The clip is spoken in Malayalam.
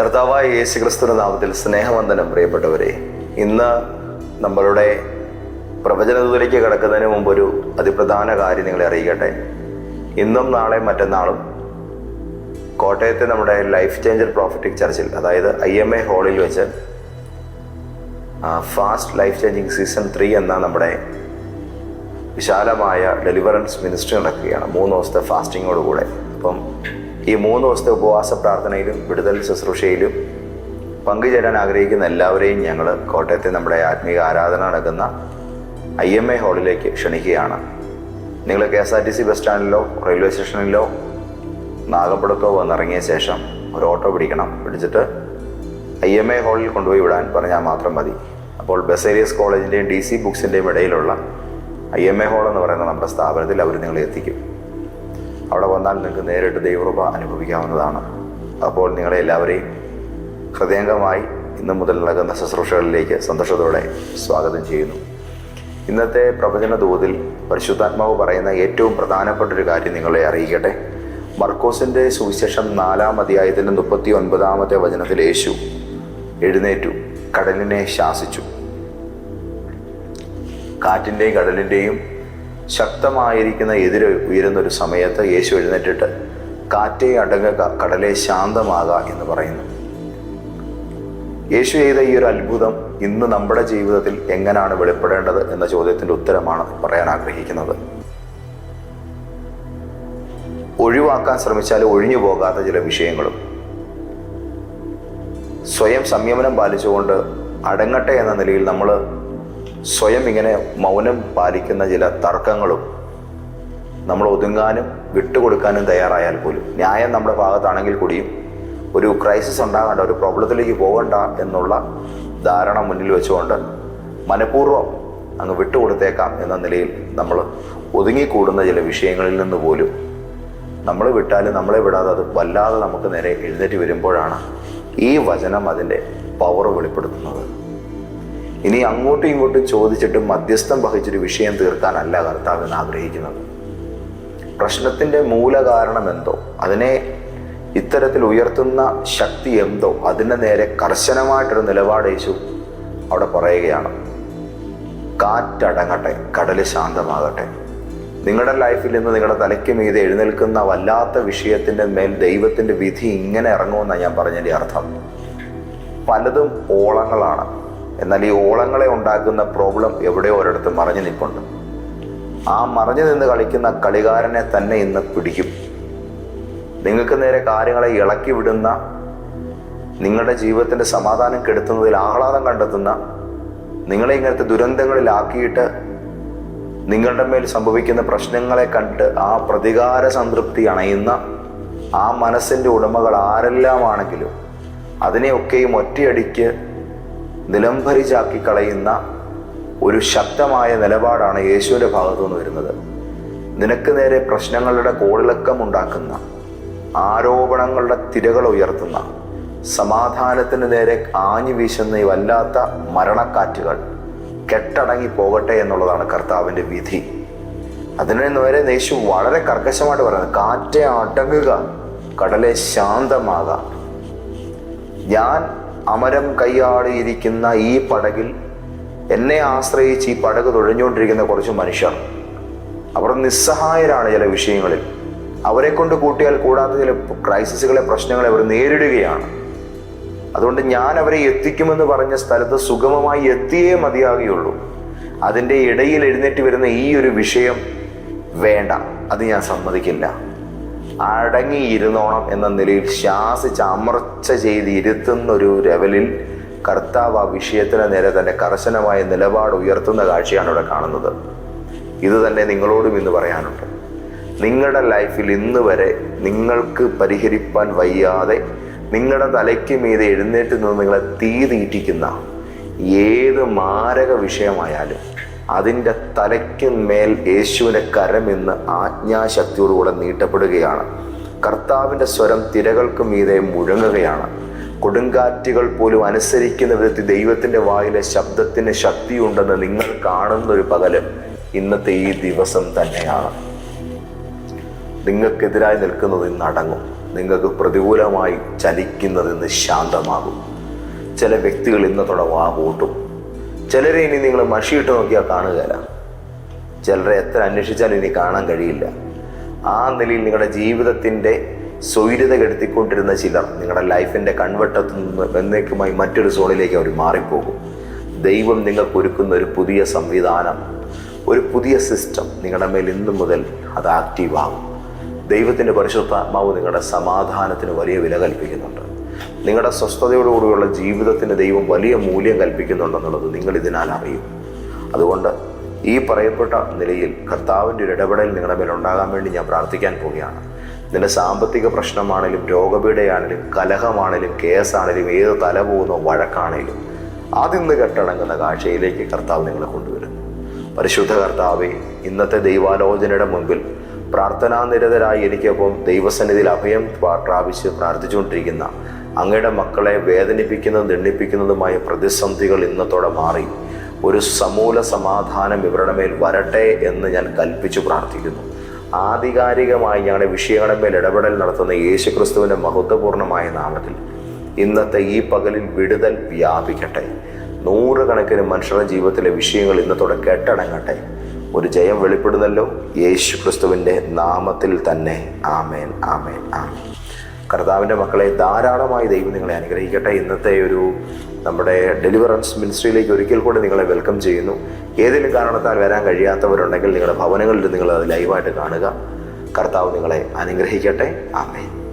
കർത്താവായ യേശു ക്രിസ്തുവിന്റെ നാമത്തിൽ സ്നേഹവന്ദനം പ്രിയപ്പെട്ടവരെ. ഇന്ന് നമ്മളുടെ പ്രവചനത്തിലേക്ക് കിടക്കുന്നതിന് മുമ്പ് ഒരു അതിപ്രധാന കാര്യം നിങ്ങളെ അറിയിക്കട്ടെ. ഇന്നും നാളെ മറ്റന്നാളും കോട്ടയത്തെ നമ്മുടെ ലൈഫ് ചേഞ്ചർ പ്രോഫിറ്റിക് ചർച്ചിൽ അതായത് ഐ എം എ ഹാളിൽ വെച്ച് fast life changing season three എന്ന നമ്മുടെ വിശാലമായ ഡെലിവറൻസ് മിനിസ്ട്രി നടക്കുകയാണ്. മൂന്ന് ദിവസത്തെ ഫാസ്റ്റിങ്ങോടുകൂടെ അപ്പം ഈ മൂന്ന് ദിവസത്തെ ഉപവാസ പ്രാർത്ഥനയിലും വിടുതൽ ശുശ്രൂഷയിലും പങ്കുചേരാൻ ആഗ്രഹിക്കുന്ന എല്ലാവരെയും ഞങ്ങൾ കോട്ടയത്തെ നമ്മുടെ ആത്മീയ ആരാധന നടക്കുന്ന ഐ എം എ ഹാളിലേക്ക് ക്ഷണിക്കുകയാണ്. നിങ്ങൾ K S R T C bus സ്റ്റാൻഡിലോ railway സ്റ്റേഷനിലോ നാഗപ്പുറത്തോ വന്നിറങ്ങിയ ശേഷം ഒരു ഓട്ടോ പിടിക്കണം. പിടിച്ചിട്ട് ഐ എം എ ഹാളിൽ കൊണ്ടുപോയി വിടാൻ പറഞ്ഞാൽ മാത്രം മതി. അപ്പോൾ ബസേരിയസ് കോളേജിന്റെയും ഡി സി ബുക്സിന്റെയും ഇടയിലുള്ള ഐ എം എ ഹാൾ എന്ന് പറയുന്ന നമ്മുടെ സ്ഥാപനത്തിൽ അവർ നിങ്ങളെ എത്തിക്കും. അവിടെ വന്നാൽ നിങ്ങൾക്ക് നേരിട്ട് ദൈവകൃപ അനുഭവിക്കാവുന്നതാണ്. അപ്പോൾ നിങ്ങളെ എല്ലാവരെയും ഹൃദയംഗമായി ഇന്നു മുതൽ നടക്കുന്ന ശുശ്രൂഷകളിലേക്ക് സന്തോഷത്തോടെ സ്വാഗതം ചെയ്യുന്നു. ഇന്നത്തെ പ്രവചന തോതിൽ പരിശുദ്ധാത്മാവ് പറയുന്ന ഏറ്റവും പ്രധാനപ്പെട്ട ഒരു കാര്യം നിങ്ങളെ അറിയിക്കട്ടെ. മർക്കോസിന്റെ സുവിശേഷം നാലാം അധ്യായത്തിന്റെ മുപ്പത്തി ഒൻപതാമത്തെ വചനത്തിൽ യേശു എഴുന്നേറ്റു കടലിനെ ശാസിച്ചു. കാറ്റിന്റെയും കടലിന്റെയും ശക്തമായിരിക്കുന്ന എതിരെ ഉയരുന്ന ഒരു സമയത്ത് യേശു എഴുന്നേറ്റിട്ട് കാറ്റേ അടങ്ങുക കടലെ ശാന്തമാകുക എന്ന് പറയുന്നു. യേശു ചെയ്ത ഈ ഒരു അത്ഭുതം ഇന്ന് നമ്മുടെ ജീവിതത്തിൽ എങ്ങനെയാണ് വെളിപ്പെടേണ്ടത് എന്ന ചോദ്യത്തിന്റെ ഉത്തരമാണ് പറയാൻ ആഗ്രഹിക്കുന്നത്. ഒഴിവാക്കാൻ ശ്രമിച്ചാൽ ഒഴിഞ്ഞു പോകാത്ത ചില വിഷയങ്ങളും. സ്വയം സംയമനം പാലിച്ചുകൊണ്ട് അടങ്ങട്ടെ എന്ന നിലയിൽ നമ്മൾ സ്വയം ഇങ്ങനെ മൗനം പാലിക്കുന്ന ചില തർക്കങ്ങളും നമ്മൾ ഒതുങ്ങാനും വിട്ടുകൊടുക്കാനും തയ്യാറായാൽ പോലും ന്യായം നമ്മുടെ ഭാഗത്താണെങ്കിൽ കൂടിയും ഒരു ക്രൈസിസ് ഉണ്ടാകേണ്ട ഒരു പ്രോബ്ലത്തിലേക്ക് പോകണ്ട എന്നുള്ള ധാരണ മുന്നിൽ വെച്ചുകൊണ്ട് മനഃപൂർവം അങ്ങ് വിട്ടുകൊടുത്തേക്കാം എന്ന നിലയിൽ നമ്മൾ ഒതുങ്ങിക്കൂടുന്ന ചില വിഷയങ്ങളിൽ നിന്ന് പോലും നമ്മൾ വിട്ടാലും നമ്മളെ വിടാതെ അത് വല്ലാതെ നമുക്ക് നേരെ എഴുന്നേറ്റ് വരുമ്പോഴാണ് ഈ വചനം അതിന്റെ പവർ വെളിപ്പെടുത്തുന്നത്. ഇനി അങ്ങോട്ടും ഇങ്ങോട്ടും ചോദിച്ചിട്ട് മധ്യസ്ഥം വഹിച്ചൊരു വിഷയം തീർക്കാനല്ല കർത്താവ് എന്ന് ആഗ്രഹിക്കുന്നത്. പ്രശ്നത്തിന്റെ മൂലകാരണം എന്തോ? അതിനെ ഇത്തരത്തിൽ ഉയർത്തുന്ന ശക്തി എന്തോ? അതിന്റെ നേരെ കർശനമായിട്ടൊരു നിലപാട് യേശു അവിടെ പറയുകയാണ്. കാറ്റടങ്ങട്ടെ കടൽ ശാന്തമാകട്ടെ. നിങ്ങളുടെ ലൈഫിൽ നിന്ന് നിങ്ങളുടെ തലയ്ക്ക് മീതെ എഴുന്നേൽക്കുന്ന വല്ലാത്ത വിഷയത്തിന്റെ മേൽ ദൈവത്തിന്റെ വിധി ഇങ്ങനെ ഇറങ്ങുമെന്നാണ് ഞാൻ പറഞ്ഞതിന്റെ അർത്ഥം. പലതും ഓളങ്ങളാണ്. എന്നാൽ ഈ ഓളങ്ങളെ ഉണ്ടാക്കുന്ന പ്രോബ്ലം എവിടെയോ ഒരിടത്ത് മറഞ്ഞു നിൽപ്പുണ്ട്. ആ മറഞ്ഞു നിന്ന് കളിക്കുന്ന കളികാരനെ തന്നെ ഇന്ന് പിടിക്കും. നിങ്ങൾക്ക് നേരെ കാര്യങ്ങളെ ഇളക്കി വിടുന്ന നിങ്ങളുടെ ജീവിതത്തിന്റെ സമാധാനം കെടുത്തുന്നതിൽ ആഹ്ലാദം കണ്ടെത്തുന്ന നിങ്ങളെ ഇങ്ങനത്തെ ദുരന്തങ്ങളിലാക്കിയിട്ട് നിങ്ങളുടെ മേൽ സംഭവിക്കുന്ന പ്രശ്നങ്ങളെ കണ്ട് ആ പ്രതികാര സംതൃപ്തി അണയുന്ന ആ മനസ്സിന്റെ ഉടമകൾ ആരെല്ലാമാണെങ്കിലും അതിനെയൊക്കെയും ഒറ്റയടിക്ക് നിലംഭരിച്ചാക്കി കളയുന്ന ഒരു ശക്തമായ നിലപാടാണ് യേശുവിന്റെ ഭാഗത്തു നിന്ന് വരുന്നത്. നിനക്ക് നേരെ പ്രശ്നങ്ങളുടെ കോളിളക്കം ഉണ്ടാക്കുന്ന ആരോപണങ്ങളുടെ തിരകൾ ഉയർത്തുന്ന സമാധാനത്തിന് നേരെ ആഞ്ഞു വീശുന്ന ഈ വല്ലാത്ത മരണക്കാറ്റുകൾ കെട്ടടങ്ങി പോകട്ടെ എന്നുള്ളതാണ് കർത്താവിന്റെ വിധി. അതിനു നേരെ യേശു വളരെ കർക്കശമായിട്ട് പറയുന്നത് കാറ്റെ അടങ്ങുക കടലെ ശാന്തമാകാം. ഞാൻ അമരം കൈയാടിയിരിക്കുന്ന ഈ പടകിൽ എന്നെ ആശ്രയിച്ച് ഈ പടക് തുഴഞ്ഞുകൊണ്ടിരിക്കുന്ന കുറച്ച് മനുഷ്യർ. അവർ നിസ്സഹായരാണ് ചില വിഷയങ്ങളിൽ. അവരെ കൊണ്ട് കൂട്ടിയാൽ കൂടാത്ത ചില ക്രൈസിസുകളെ പ്രശ്നങ്ങളെ അവർ നേരിടുകയാണ്. അതുകൊണ്ട് ഞാൻ അവരെ എത്തിക്കുമെന്ന് പറഞ്ഞ സ്ഥലത്ത് സുഗമമായി എത്തിയേ മതിയാകുകയുള്ളൂ. അതിന്റെ ഇടയിൽ എഴുന്നേറ്റ് വരുന്ന ഈ ഒരു വിഷയം വേണ്ട. അത് ഞാൻ സമ്മതിക്കില്ല. അടങ്ങിയിരുന്നോണം എന്ന നിലയിൽ ശാസിച്ച് അമർച്ച ചെയ്ത് ഇരുത്തുന്ന ഒരു ലെവലിൽ കർത്താവ് ആ വിഷയത്തിന് നേരെ തന്റെ കർശനമായ നിലപാട് ഉയർത്തുന്ന കാഴ്ചയാണ് ഇവിടെ കാണുന്നത്. ഇത് തന്നെ നിങ്ങളോടും ഇന്ന് പറയാനുണ്ട്. നിങ്ങളുടെ ലൈഫിൽ ഇന്ന് വരെ നിങ്ങൾക്ക് പരിഹരിപ്പാൻ വയ്യാതെ നിങ്ങളുടെ തലയ്ക്ക് മീതെ എഴുന്നേറ്റ് നിന്ന് നിങ്ങളെ തീ തീറ്റിക്കുന്ന ഏത് മാരക വിഷയമായാലും അതിന്റെ തലയ്ക്ക് മേൽ യേശുവിന്റെ കരം ഇന്ന് ആജ്ഞാശക്തിയോടുകൂടെ നീട്ടപ്പെടുകയാണ്. കർത്താവിന്റെ സ്വരം തിരകൾക്ക് മീതെ മുഴങ്ങുകയാണ്. കൊടുങ്കാറ്റുകൾ പോലും അനുസരിക്കുന്ന വിധത്തിൽ ദൈവത്തിന്റെ വായിലെ ശബ്ദത്തിന് ശക്തിയുണ്ടെന്ന് നിങ്ങൾ കാണുന്ന ഒരു പകൽ ഇന്നത്തെ ഈ ദിവസം തന്നെയാണ്. നിങ്ങൾക്കെതിരായി നിൽക്കുന്നത് ഇന്ന് അടങ്ങും. നിങ്ങൾക്ക് പ്രതികൂലമായി ചലിക്കുന്നതിന് ശാന്തമാകും. ചില വ്യക്തികൾ ഇന്നത്തോടെ വാ കൂട്ടും. ചിലരെ ഇനി നിങ്ങൾ മഷിയിട്ട് നോക്കിയാൽ കാണുകയില്ല ചിലരെ എത്ര അന്വേഷിച്ചാലും ഇനി കാണാൻ കഴിയില്ല. ആ നിലയിൽ നിങ്ങളുടെ ജീവിതത്തിന്റെ സ്വൈര്യത കെടുത്തിക്കൊണ്ടിരുന്ന ചിലർ നിങ്ങളുടെ ലൈഫിന്റെ കൺവട്ടത്തു നിന്ന് എന്നേക്കുമായി മറ്റൊരു സോണിലേക്ക് അവർ മാറിപ്പോകും. ദൈവം നിങ്ങൾക്ക് ഒരുക്കുന്ന ഒരു പുതിയ സംവിധാനം ഒരു പുതിയ സിസ്റ്റം നിങ്ങളുടെ മേൽ ഇന്നു മുതൽ അത് ആക്റ്റീവ് ആകും ദൈവത്തിന്റെ പരിശുദ്ധാത്മാവ് നിങ്ങളുടെ സമാധാനത്തിന് വലിയ വില കൽപ്പിക്കുന്നുണ്ട്. നിങ്ങളുടെ സ്വസ്ഥതയോടുകൂടിയുള്ള ജീവിതത്തിന് ദൈവം വലിയ മൂല്യം കൽപ്പിക്കുന്നുണ്ടെന്നുള്ളത് നിങ്ങൾ ഇതിനാൽ അറിയും. അതുകൊണ്ട് ഈ പറയപ്പെട്ട നിലയിൽ കർത്താവിന്റെ ഒരു ഇടപെടൽ നിങ്ങളുടെ മേൽ ഉണ്ടാകാൻ വേണ്ടി ഞാൻ പ്രാർത്ഥിക്കാൻ പോവുകയാണ്. നിന്റെ സാമ്പത്തിക പ്രശ്നമാണേലും രോഗപീഠയാണേലും കലഹമാണേലും കേസാണേലും ഏത് തല പോകുന്ന വഴക്കാണേലും അതിന്ന് കെട്ടടങ്ങുന്ന കാഴ്ചയിലേക്ക് കർത്താവ് നിങ്ങളെ കൊണ്ടുവരും പരിശുദ്ധ കർത്താവെ ഇന്നത്തെ ദൈവാലോചനയുടെ മുൻപിൽ പ്രാർത്ഥനാനിരതരായി എനിക്കൊപ്പം ദൈവസന്നിധിയിൽ അഭയം പ്രാപിച്ച് പ്രാർത്ഥിച്ചുകൊണ്ടിരിക്കുന്ന അങ്ങയുടെ മക്കളെ വേദനിപ്പിക്കുന്നതും ദണ്ഡിപ്പിക്കുന്നതുമായ പ്രതിസന്ധികൾ ഇന്നത്തോടെ മാറി. ഒരു സമൂല സമാധാനം ഇവരുടെ മേൽ വരട്ടെ എന്ന് ഞാൻ കൽപ്പിച്ചു പ്രാർത്ഥിക്കുന്നു. ആധികാരികമായി ഞങ്ങളുടെ വിഷയങ്ങളുടെ മേൽ ഇടപെടൽ നടത്തുന്ന യേശുക്രിസ്തുവിന്റെ മഹത്വപൂർണമായ നാമത്തിൽ ഇന്നത്തെ ഈ പകലിൽ വിടുതൽ വ്യാപിക്കട്ടെ. നൂറുകണക്കിന് മനുഷ്യരുടെ ജീവിതത്തിലെ വിഷയങ്ങൾ ഇന്നത്തോടെ കെട്ടടങ്ങട്ടെ. ഒരു ജയം വെളിപ്പെടുന്നല്ലോ. യേശു ക്രിസ്തുവിന്റെ നാമത്തിൽ തന്നെ. ആമേൻ ആമേൻ ആമേൻ. കർത്താവിന്റെ മക്കളെ ധാരാളമായി ദൈവം നിങ്ങളെ അനുഗ്രഹിക്കട്ടെ. ഇന്നത്തെ ഒരു നമ്മുടെ ഡെലിവറൻസ് മിനിസ്ട്രിയിലേക്ക് ഒരിക്കൽ കൂടി നിങ്ങളെ വെൽക്കം ചെയ്യുന്നു. ഏതെങ്കിലും കാരണത്താൽ വരാൻ കഴിയാത്തവരുണ്ടെങ്കിൽ നിങ്ങളുടെ ഭവനങ്ങളിൽ നിങ്ങൾ അത് ലൈവായിട്ട് കാണുക. കർത്താവ് നിങ്ങളെ അനുഗ്രഹിക്കട്ടെ. ആമേൻ.